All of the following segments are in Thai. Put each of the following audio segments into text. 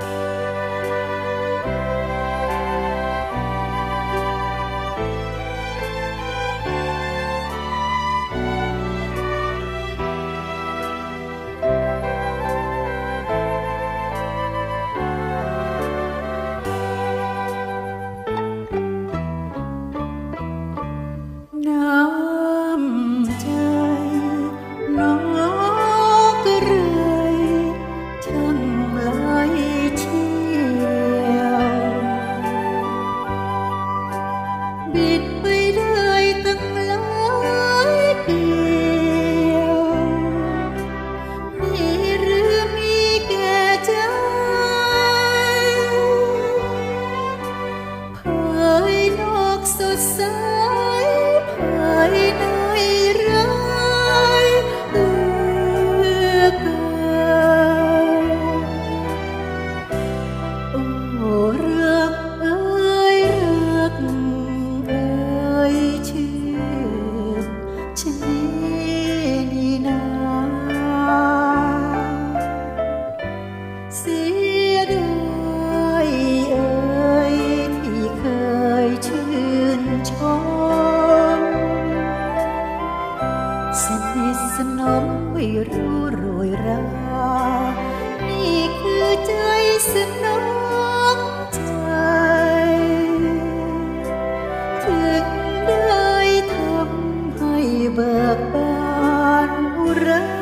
น้ สียดายเอ่ยที่เคยชื่นชมสนิทสนมไม่รู้โรยรา นี่คือใจสนองใจถึงได้ทำให้เบิกบานอุรา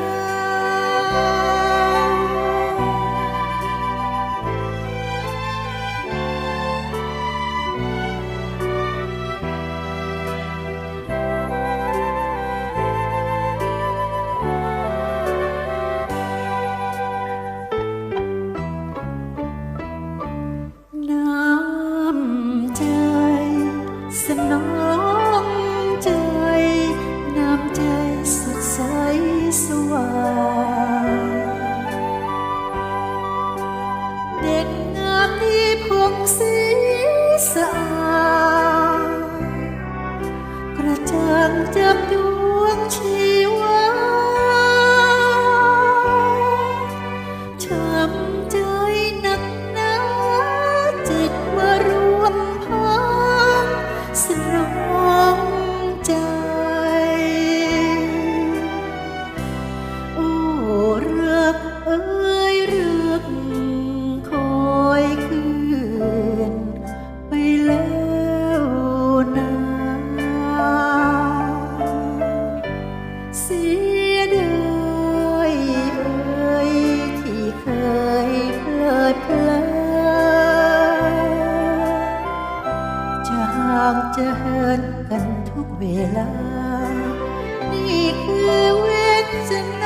ที่พงสีสะอาดกระจ่างจากดวง เหินกันทุกเวลา นี่คือเวทนา